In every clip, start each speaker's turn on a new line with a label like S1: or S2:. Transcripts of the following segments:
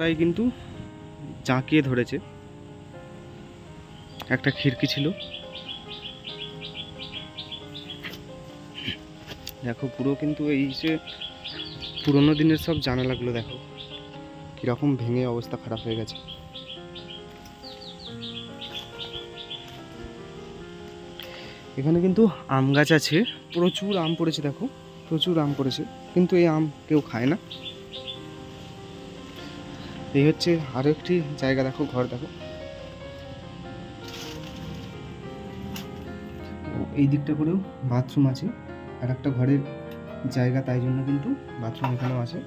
S1: তাই কিন্তু জাঁকিয়ে ধরেছে। একটা খিড়কি ছিল। দেখো, পুরো কিন্তু এই যে পুরোনো দিনের সব জানালাগুলো দেখো, কীরকম ভেঙে অবস্থা খারাপ হয়ে গেছে। এখানে কিন্তু আম গাছ আছে। প্রচুর আম পড়েছে, দেখো। প্রচুর আম পড়েছে। কিন্তু এই আম কেউ খায় না। এই হচ্ছে আরও একটি জায়গা, দেখো, ঘর, দেখো। এই দিকটা করেও বাথরুম আছে। আর একটা ঘরের জায়গা, তাই জন্য কিন্তু বাথরুম এখানেও আছে।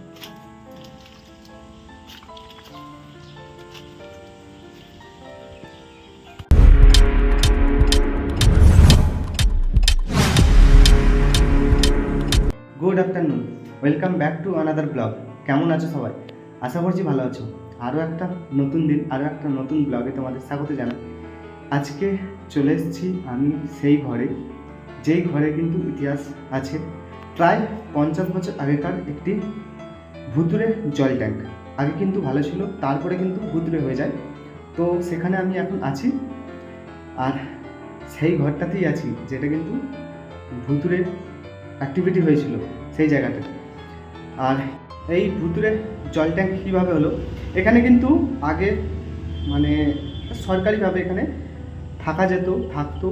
S1: Good afternoon welcome back to another blog কেমন আছো সবাই? আশা করছি ভালো আছো। আরও একটা নতুন দিন, আরও একটা নতুন ব্লগে তোমাদের স্বাগত জানাই। আজকে চলে এসেছি আমি সেই ঘরে, যেই ঘরে কিন্তু ইতিহাস আছে। প্রায় পঞ্চাশ বছর আগেকার একটি ভুতুরে জল ট্যাঙ্ক। আগে কিন্তু ভালো ছিল, তারপরে কিন্তু ভুতুরে হয়ে যায়। তো সেখানে আমি এখন আছি আর সেই ঘরটাতেই আছি, যেটা কিন্তু ভুতুরে অ্যাক্টিভিটি হয়েছিল সেই জায়গাটা আর এই ভুতুরে জল ট্যাঙ্ক কীভাবে হলো? এখানে কিন্তু আগে মানে সরকারিভাবে এখানে থাকা যেত, থাকতো,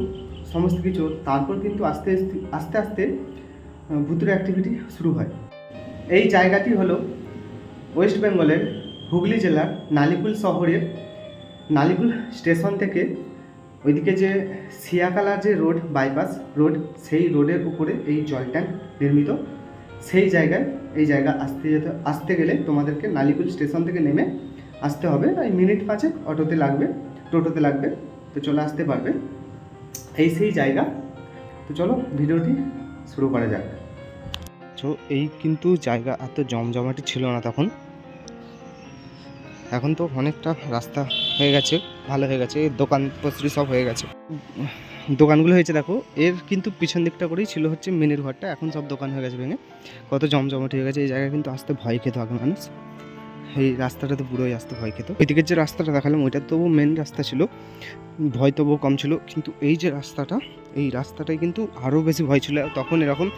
S1: সমস্ত কিছু। তারপর কিন্তু আস্তে আস্তে আস্তে ভুতুরে অ্যাক্টিভিটি শুরু হয়। এই জায়গাটি হলো ওয়েস্ট বেঙ্গলের হুগলি জেলার নালিকুল শহরের নালিকুল স্টেশন থেকে ওইদিকে যে সিয়াকালার যে রোড বাইপাস রোড, সেই রোডের উপরে এই জল ট্যাঙ্ক নির্মিত সেই জায়গায়, এই জায়গা আসতে যেতে, আসতে গেলে তোমাদেরকে নালিকুল স্টেশন থেকে নেমে আসতে হবে। এই মিনিট পাঁচেক অটোতে লাগবে, টোটোতে লাগবে, তো চলে আসতে পারবে। এই সেই জায়গা। তো চলো, ভিডিওটি শুরু করা যাক। তো এই কিন্তু জায়গা এত জমজমাটি ছিল না তখন। এখন তো অনেকটা রাস্তা হয়ে গেছে, ভালো হয়ে গেছে, দোকান পত্রি সব হয়ে গেছে। দোকানগুলো হয়েছে, দেখো। এর কিন্তু পিছন দিকটা করেই ছিল হচ্ছে মেনের ঘরটা। এখন সব দোকান হয়ে গেছে ভেঙে। কত জমজমাট হয়ে গেছে। এই জায়গায় কিন্তু আসতে ভয় খেত আগে মানুষ। এই রাস্তাটা তো পুরোই আসতে ভয় খেত। ওইদিকের যে রাস্তাটা দেখালাম, ওইটা তবু মেন রাস্তা ছিল। ভয় তবুও কম ছিল। কিন্তু এই যে রাস্তাটা, এই রাস্তাটাই কিন্তু আরও বেশি ভয় ছিল। তখন এরকম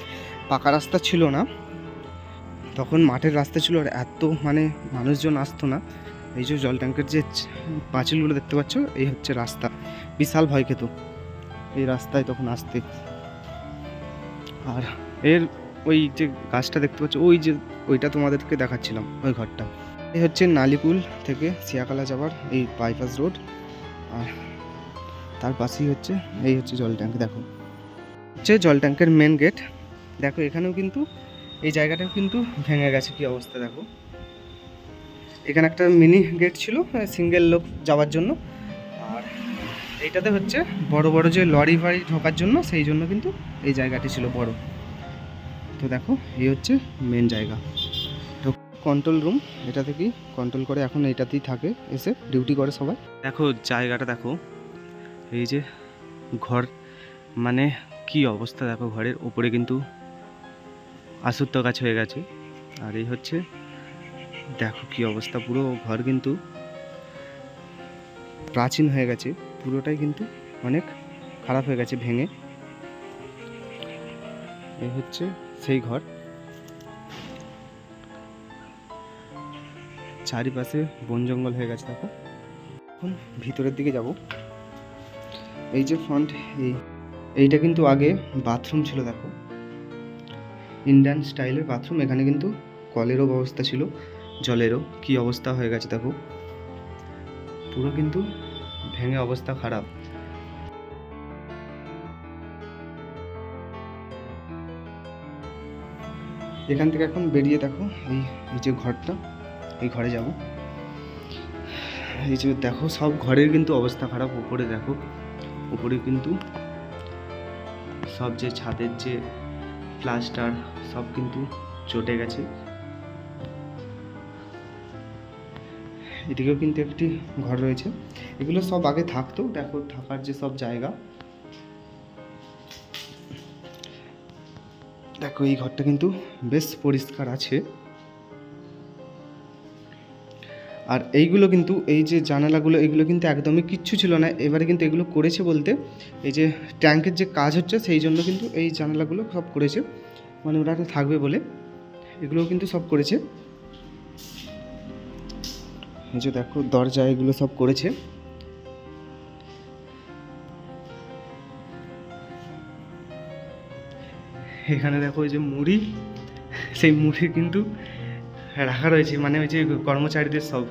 S1: পাকা রাস্তা ছিল না। তখন মাঠের রাস্তা ছিল আর এত মানে মানুষজন আসতো না। এই যে জল ট্যাঙ্কের যে পাঁচিলগুলো দেখতে পাচ্ছ, এই হচ্ছে রাস্তা। বিশাল ভয় খেত। এই রাস্তায় তখন আসতে। আর এর ওই যে গাছটা দেখতে পাচ্ছ, ওই যে ওইটা তোমাদেরকে দেখাচ্ছিলাম, ওই ঘরটা। এই হচ্ছে নালিকুল থেকে সিয়াকালা যাওয়ার এই বাইপাস রোড আর তার পাশেই হচ্ছে, এই হচ্ছে জল ট্যাঙ্ক দেখো। হচ্ছে জল ট্যাঙ্কের মেন গেট দেখো, এখানেও কিন্তু, এই জায়গাটাও কিন্তু ভেঙে গেছে, কি অবস্থা, দেখো। এখানে একটা মিনি গেট ছিল সিঙ্গেল লোক যাওয়ার জন্য। এইটাতে হচ্ছে বড় বড় যে লরি ফারি ঢোকার জন্য, সেই জন্য কিন্তু এই জায়গাটি ছিল বড়। তো দেখো, এই হচ্ছে মেন জায়গা। কন্ট্রোল রুম এটা থেকেই কন্ট্রোল করে এখন এইটাতেই থাকে, এসে ডিউটি করে সবাই। দেখো জায়গাটা দেখো, এই যে ঘর মানে কি অবস্থা দেখো ঘরের ওপরে কিন্তু আসুত্ব গাছ হয়ে গেছে। আর এই হচ্ছে, দেখো কি অবস্থা, পুরো ঘর কিন্তু প্রাচীন হয়ে গেছে। পুরোটাই কিন্তু অনেক খারাপ হয়ে গেছে, ভেঙে। এই হচ্ছে সেই ঘর। চারিপাশে বন জঙ্গল হয়ে গেছে, দেখো। এখন ভিতরের দিকে যাব। এই যে ফ্রন্ট এই, এইটা কিন্তু আগে বাথরুম ছিল, দেখো। ইন্ডিয়ান স্টাইলের বাথরুম এখানে কিন্তু কলেরও ব্যবস্থা ছিল, জলেরও। কি অবস্থা হয়ে গেছে, দেখো। পুরো কিন্তু ভেঙে অবস্থা খারাপ। এখান থেকে এখন বেরিয়ে দেখো, এই যে ঘরটা, এই ঘরে যাব। এই যে দেখো, সব ঘরের কিন্তু অবস্থা খারাপ, উপরে দেখো, উপরে কিন্তু সব যে ছাদের যে প্লাস্টার, সব কিন্তু চটে গেছে। এদিকেও কিন্তু একটি ঘর রয়েছে। এগুলো সব আগে থাকতো, দেখো থাকার যে সব জায়গা। দেখো এই ঘরটা কিন্তু বেশ পরিষ্কার আছে। আর এইগুলো কিন্তু, এই যে জানালাগুলো, এগুলো কিন্তু একদমই কিচ্ছু ছিল না। এবারে কিন্তু এগুলো করেছে বলতে, এই যে ট্যাঙ্কের যে কাজ হচ্ছে, সেই জন্য কিন্তু এই জানালাগুলো সব করেছে। মানে ওরা থাকবে বলে। এগুলো কিন্তু সব করেছে। এই যে দেখো, দরজা এগুলো সব করেছে। এখানে দেখো ওই যে মুড়ি, সেই মুড়ি কিন্তু রাখা রয়েছে মানে ওই যে কর্মচারীদের সব।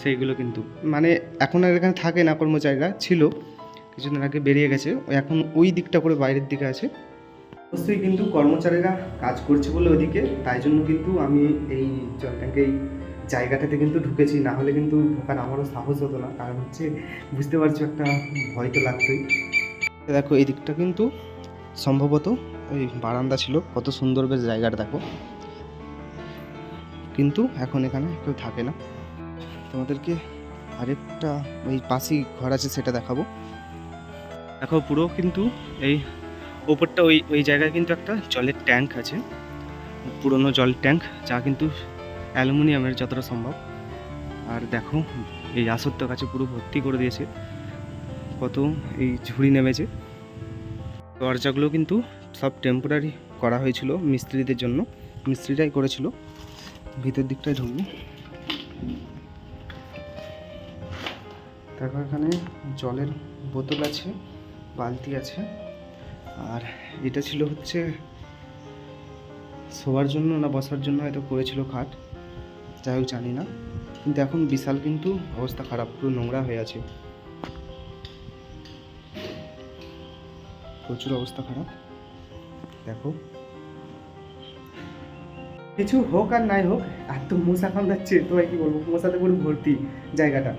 S1: সেইগুলো কিন্তু মানে এখন আর এখানে থাকে না কর্মচারীরা, ছিল, কিছুদিন আগে বেরিয়ে গেছে। এখন ওই দিকটা করে বাইরের দিকে আছে। অবশ্যই কিন্তু কর্মচারীরা কাজ করছে বলে ওইদিকে তাই জন্য কিন্তু আমি এই জল ট্যাঙ্কে জায়গাটাতে কিন্তু ঢুকেছি, না হলে কিন্তু ঢোকার আমারও সাহস হতো না। কারণ হচ্ছে বুঝতে পারছ একটা ভয় তো লাগতোই। দেখো, এই দিকটা কিন্তু সম্ভবত ওই বারান্দা ছিল, কত সুন্দর বেশ জায়গাটা, দেখো। কিন্তু এখন এখানে কেউ থাকে না। তোমাদেরকে আরেকটা ওই পাশেই ঘর আছে, সেটা দেখাবো। দেখো, পুরো কিন্তু এই ওপরটা ওই ওই জায়গায় কিন্তু একটা জলের ট্যাঙ্ক আছে। পুরনো জল ট্যাঙ্ক, যা কিন্তু অ্যালুমিনিয়ামের যতটা সম্ভব। আর দেখো, এই আসত্য কাছে পুরো ভর্তি করে দিয়েছে। কত এই ঝুড়ি নেমেছে। দরজাগুলো কিন্তু সব টেম্পোরারি করা হয়েছিল মিস্ত্রিদের জন্য। মিস্ত্রিরাই করেছিল। ভিতর দিকটায় ঢুকবো। তারপর এখানে জলের বোতল আছে, বালতি আছে। আর এটা ছিল হচ্ছে শোয়ার জন্য না বসার জন্য, হয়তো করেছিল খাট। যাই হোক, জানি না। কিন্তু এখন বিশাল কিন্তু অবস্থা খারাপ, পুরো নোংরা হয়ে আছে। প্রচুর অবস্থা খারাপ। দেখো। কিছু হোক আর নাই হোক, আর তো মশা কামড়াচ্ছে, তো আর কি বলব? মশাতে পুরো ভর্তি জায়গাটা।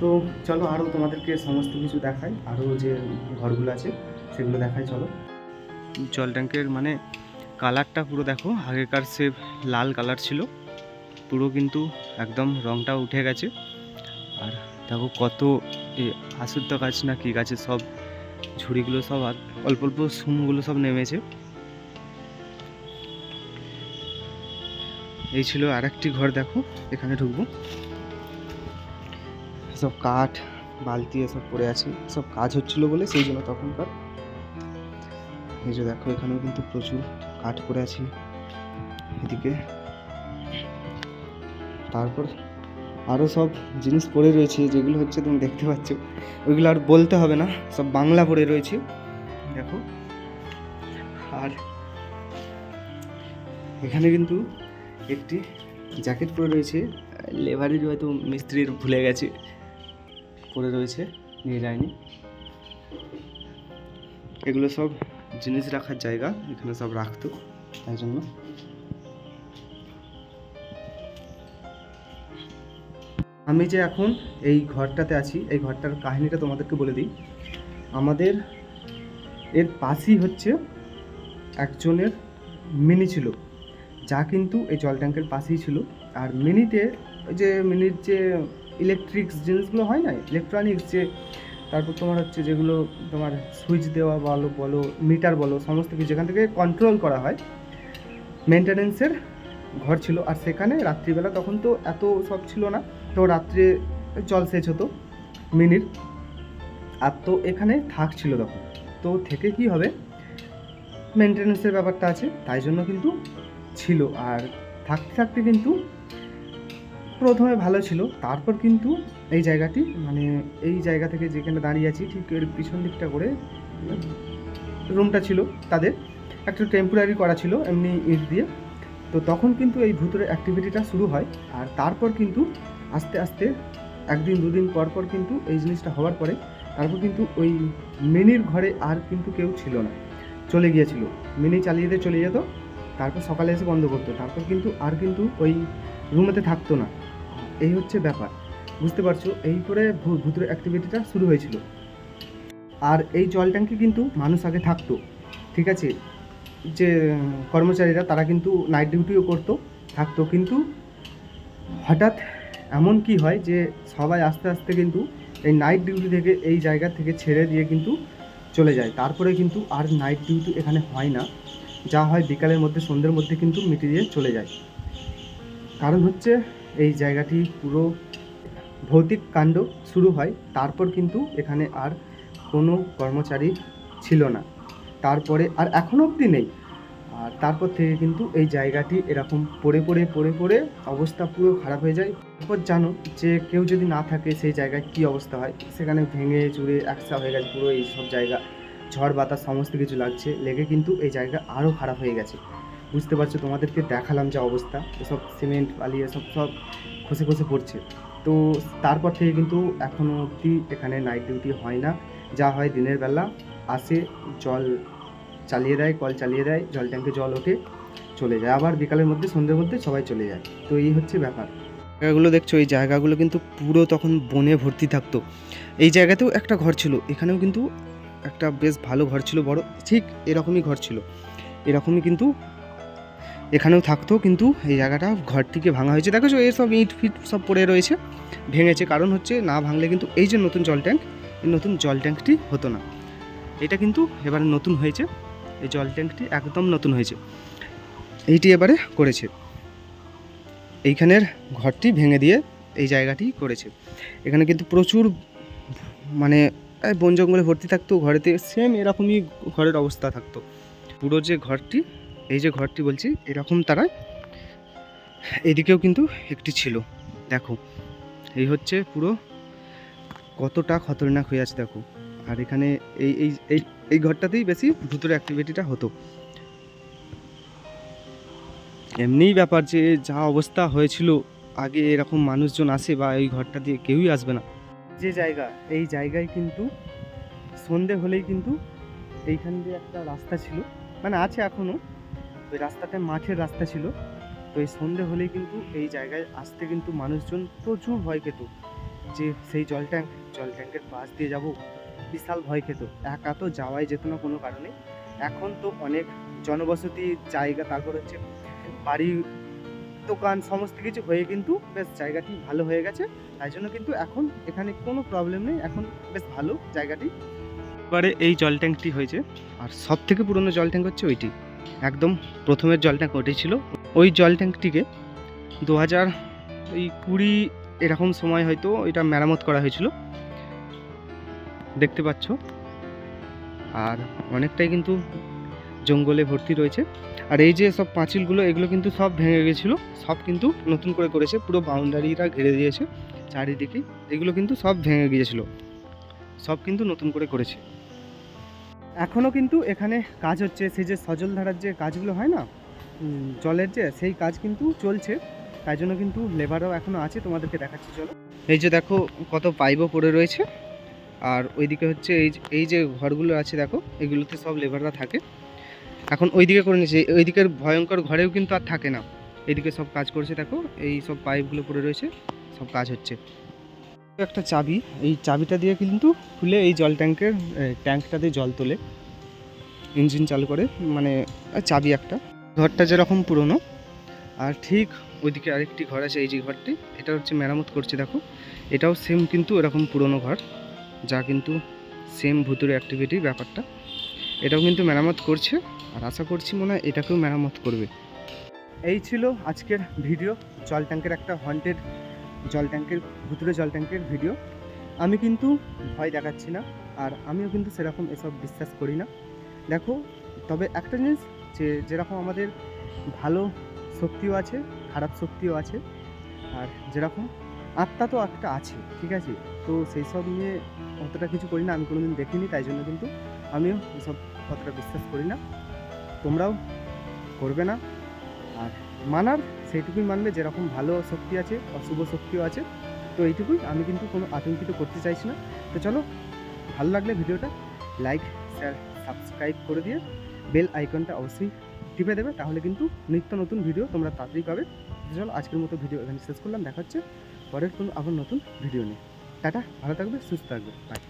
S1: তো চলো আরও তোমাদেরকে সমস্ত কিছু দেখাই আরও যে ঘরগুলো আছে, সেগুলো দেখাই, চলো। জল ট্যাঙ্কের মানে কালারটা পুরো দেখো, আগেকার সে লাল কালার ছিল। পুরো কিন্তু একদম রংটা উঠে গেছে। আর দেখো কত আসুদ্ধ গাছ না কি গাছে সব ঝুড়িগুলো সব অল্প অল্প সুমগুলো সব নেমেছে। এই ছিল আরেকটি ঘর দেখো, এখানে ঢুকবো। সব কাঠ, বালতি এসব পড়ে আছে, সব কাজ হচ্ছিল বলে সেই জন্য তখনকার। এই যে দেখো এখানেও কিন্তু প্রচুর কাঠ পড়ে আছে। এদিকে তারপর আরও সব জিনিস পড়ে রয়েছে, যেগুলো হচ্ছে তুমি দেখতে পাচ্ছ। ওইগুলো আর বলতে হবে না, সব বাংলা পড়ে রয়েছে। দেখো। আর এখানে কিন্তু একটি জ্যাকেট পরে রয়েছে লেবারের হয়তো মিস্ত্রির ভুলে গেছে, পরে রয়েছে নিয়ে যায়নি এগুলো সব জিনিস রাখার জায়গা, এখানে সব রাখতো, তাই জন্য। আমি যে এখন এই ঘরটাতে আছি, এই ঘরটার কাহিনীটা তোমাদেরকে বলে দিই। আমাদের এর পাশেই হচ্ছে একজনের মিনি ছিল, যা কিন্তু এই জল ট্যাঙ্কের পাশেই ছিল। আর মিনিতে ওই যে মিনির যে ইলেকট্রিক্স জিনিসগুলো হয় না ইলেকট্রনিক্স যে, তারপর তোমার হচ্ছে যেগুলো তোমার সুইচ দেওয়া বলো বলো মিটার বলো, সমস্ত কিছু যেখান থেকে কন্ট্রোল করা হয় মেনটেনেন্সের ঘর ছিল। আর সেখানে রাত্রিবেলা তখন তো এত সব ছিল না। তো রাত্রে জল সেচ হতো, মিনির। আর তো এখানে থাক ছিল তখন। তো থেকে কি হবে? মেনটেনেন্সের ব্যাপারটা আছে, তাই জন্য কিন্তু ছিল। আর থাকতে থাকতে কিন্তু প্রথমে ভালো ছিল। তারপর কিন্তু এই জায়গাটি মানে এই জায়গা থেকে যেখানে দাঁড়িয়ে আছি, ঠিক এর পিছন দিকটা করে রুমটা ছিল তাদের। একটা টেম্পোরারি করা ছিল, এমনি ইট দিয়ে। তো তখন কিন্তু এই ভূতের অ্যাক্টিভিটিটা শুরু হয়। আর তারপর কিন্তু আস্তে আস্তে একদিন, দুদিন পর পর কিন্তু এই জিনিসটা হওয়ার পরে তারপর কিন্তু ওই মিনির ঘরে আর কিন্তু কেউ ছিল না। চলে গিয়েছিল। মিনি চালিয়ে দিয়ে চলে যেত, তারপর সকালে এসে বন্ধ করতো। তারপর কিন্তু আর কিন্তু ওই রুমেতে থাকতো না। এই হচ্ছে ব্যাপার। বুঝতে পারছ? এই করে ভূতের অ্যাক্টিভিটিটা শুরু হয়েছিল। আর এই জল ট্যাঙ্কে কিন্তু মানুষ আগে থাকতো। ঠিক আছে? যে কর্মচারীরা তারা কিন্তু নাইট ডিউটিও করতো, থাকতো। কিন্তু হঠাৎ এমন কি হয় যে সবাই আস্তে আস্তে কিন্তু এই নাইট ডিউটি থেকে এই জায়গা থেকে ছেড়ে দিয়ে কিন্তু চলে যায়। তারপরে কিন্তু আর নাইট ডিউটি এখানে হয় না। যা হয় বিকালের মধ্যে, সন্ধ্যের মধ্যে কিন্তু মিটে দিয়ে চলে যায়। কারণ হচ্ছে এই জায়গাটি পুরো ভৌতিক কাণ্ড শুরু হয়, তারপর কিন্তু এখানে আর কোনো কর্মচারী ছিল না। তারপরে আর এখনও অবধি নেই। আর তারপর থেকে কিন্তু এই জায়গাটি এরকম পড়ে পড়ে পড়ে পড়ে অবস্থা পুরো খারাপ হয়ে যায়। তারপর জানো যে কেউ যদি না থাকে সেই জায়গায় কী অবস্থা হয়? সেখানে ভেঙে চুরে একসা হয়ে গেছে পুরো এই সব জায়গা। ঝড়, বাতাস, সমস্ত কিছু লাগছে। লেগে কিন্তু এই জায়গা আরও খারাপ হয়ে গেছে। বুঝতে পারছ তোমাদেরকে দেখালাম যা অবস্থা। এসব সিমেন্ট, বালি, এসব সব খসে খসে পড়ছে। তো তারপর থেকে কিন্তু এখনও অবধি এখানে নাইট ডিউটি হয় না। যা হয় দিনের বেলা আসে জল চালিয়ে দেয়, কল চালিয়ে দেয়, জল ট্যাঙ্কে জল ওঠে, চলে যায়। আবার বিকালের মধ্যে, সন্ধ্যের মধ্যে সবাই চলে যায়। তো এই হচ্ছে ব্যাপার। জায়গাগুলো দেখছ, এই জায়গাগুলো কিন্তু পুরো তখন বনে ভর্তি থাকতো। এই জায়গাতেও একটা ঘর ছিল। এখানেও কিন্তু একটা বেশ ভালো ঘর ছিল, বড়, ঠিক এরকমই ঘর ছিল। এরকমই কিন্তু এখানেও থাকতো, কিন্তু এই জায়গাটা ঘরটিকে ভাঙা হয়েছে। দেখো এই সব ইট ফিট সব পড়ে রয়েছে, ভেঙেছে। কারণ হচ্ছে, না ভাঙলে কিন্তু এই যে নতুন জল ট্যাঙ্ক, এই নতুন জল ট্যাঙ্কটি হতো না। এটা কিন্তু এবারে নতুন হয়েছে। এই জল ট্যাঙ্কটি একদম নতুন হয়েছে। এইটি এবারে করেছে। এইখানের ঘরটি ভেঙে দিয়ে এই জায়গাটি করেছে। এখানে কিন্তু প্রচুর মানে বন জঙ্গলে ভর্তি থাকতো, ঘরেতে সেম এরকমই ঘরের অবস্থা থাকতো। পুরো যে ঘরটি, এই যে ঘরটি বলছি, এরকম তারা এদিকেও কিন্তু একটি ছিল। দেখো, এই হচ্ছে পুরো কতটা খতরনাক হয়ে আছে, দেখো। আর এখানে এই এই এই ঘরটাতেই বেশি ভূতের অ্যাক্টিভিটিটা হতো। এমনিই ব্যাপার যে, যা অবস্থা হয়েছিল, আগে এরকম মানুষজন আসে বা এই ঘরটা দিয়ে কেউই আসবে না। যে জায়গা, এই জায়গায় কিন্তু সন্ধে হলেই কিন্তু এইখান দিয়ে একটা রাস্তা ছিল। মানে আছে এখনও ওই রাস্তাটা মাঠের রাস্তা ছিল। তো এই সন্ধে হলেই কিন্তু এই জায়গায় আসতে কিন্তু মানুষজন প্রচুর ভয় পেত। যে সেই জল ট্যাঙ্ক, জল ট্যাঙ্কের পাশ দিয়ে যাব বিশাল ভয় খেত। একা তো যাওয়াই যেত না কোনো কারণে। এখন তো অনেক জনবসতি জায়গা, তারপর হচ্ছে বাড়ি, দোকান, সমস্ত কিছু হয়ে কিন্তু বেশ জায়গাটি ভালো হয়ে গেছে। তাই জন্য কিন্তু এখন এখানে কোনো প্রবলেম নেই। এখন বেশ ভালো জায়গাটি। এবারে এই জল ট্যাঙ্কটি হয়েছে। আর সব থেকে পুরনো জল ট্যাঙ্ক হচ্ছে ওইটি। একদম প্রথমের জল ট্যাঙ্ক ওইটাই ছিল। ওই জল ট্যাঙ্কটিকে দু হাজার ওই কুড়ি এরকম সময় হয়তো এটা মেরামত করা হয়েছিল। দেখতে পাচ্ছ। আর অনেকটাই কিন্তু জঙ্গলে ভর্তি রয়েছে। আর এই যে সব পাঁচিলগুলো, এগুলো কিন্তু সব ভেঙে গেছিল। সব কিন্তু নতুন করে করেছে, পুরো বাউন্ডারিটা ঘিরে দিয়েছে চারিদিকে। এগুলো কিন্তু সব ভেঙে গিয়েছিল। সব কিন্তু নতুন করে করেছে। এখনও কিন্তু এখানে কাজ হচ্ছে। সেই যে সজল ধারার যে কাজগুলো হয় না জলের যে, সেই কাজ কিন্তু চলছে। তাই জন্য কিন্তু লেবারও এখনও আছে। তোমাদেরকে দেখাচ্ছি, চলো। এই যে দেখো কত পাইপও পড়ে রয়েছে। আর ওইদিকে হচ্ছে এই এই যে ঘরগুলো আছে, দেখো, এগুলোতে সব লেবাররা থাকে। এখন ওইদিকে করে নিয়েছে। ওইদিকের ভয়ঙ্কর ঘরেও কিন্তু আর থাকে না। এইদিকে সব কাজ করছে, দেখো, এই সব পাইপগুলো পড়ে রয়েছে, সব কাজ হচ্ছে। একটা চাবি, এই চাবিটা দিয়ে কিন্তু খুলে এই জল ট্যাঙ্কের ট্যাঙ্কটা দিয়ে জল তোলে। ইঞ্জিন চালু করে মানে চাবি একটা। ঘরটা যেরকম পুরনো, আর ঠিক ওইদিকে আরেকটি ঘর আছে, এই যে ঘরটি, এটা হচ্ছে মেরামত করছে, দেখো। এটাও সেম কিন্তু এরকম পুরনো ঘর। যা কিন্তু সেম ভুতুরে অ্যাক্টিভিটির ব্যাপারটা। এটাও কিন্তু মেরামত করছে, আর আশা করছি মনে হয় এটাকেও মেরামত করবে। এই ছিল আজকের ভিডিও জল ট্যাঙ্কের একটা হন্টেড জল ট্যাঙ্কের, ভুতুরে জল ট্যাঙ্কের ভিডিও আমি কিন্তু ভয় দেখাচ্ছি না, আর আমিও কিন্তু সেরকম এসব বিশ্বাস করি না। দেখো, তবে একটা জিনিস যে, যেরকম আমাদের ভালো শক্তিও আছে, খারাপ শক্তিও আছে, আর যেরকম আত্মা তো একটা আছে, ঠিক আছে? তো সেই সব নিয়ে অতটা কিছু করি না, আমি কোনোদিন দেখিনি, তাই জন্য কিন্তু আমিও এসব অতটা বিশ্বাস করি না। তোমরাও করবে না। আর মানার, সেইটুকুই মানবে যেরকম ভালো শক্তি আছে, অশুভ শক্তিও আছে, তো এইটুকুই আমি কিন্তু কোনো আতঙ্কিত করতে চাইছি না। তো চলো, ভালো লাগলে ভিডিওটা লাইক, শেয়ার, সাবস্ক্রাইব করে দিয়ে বেল আইকনটা অবশ্যই টিপে দেবে, তাহলে কিন্তু নিত্য নতুন ভিডিও তোমরা তাড়াতাড়ি পাবে। চলো, আজকের মতো ভিডিও এখানে শেষ করলাম, দেখা হচ্ছে পরের কোনো আবার নতুন ভিডিও নিয়ে। টাটা ভালো থাকবে সুস্থ থাকবে বাই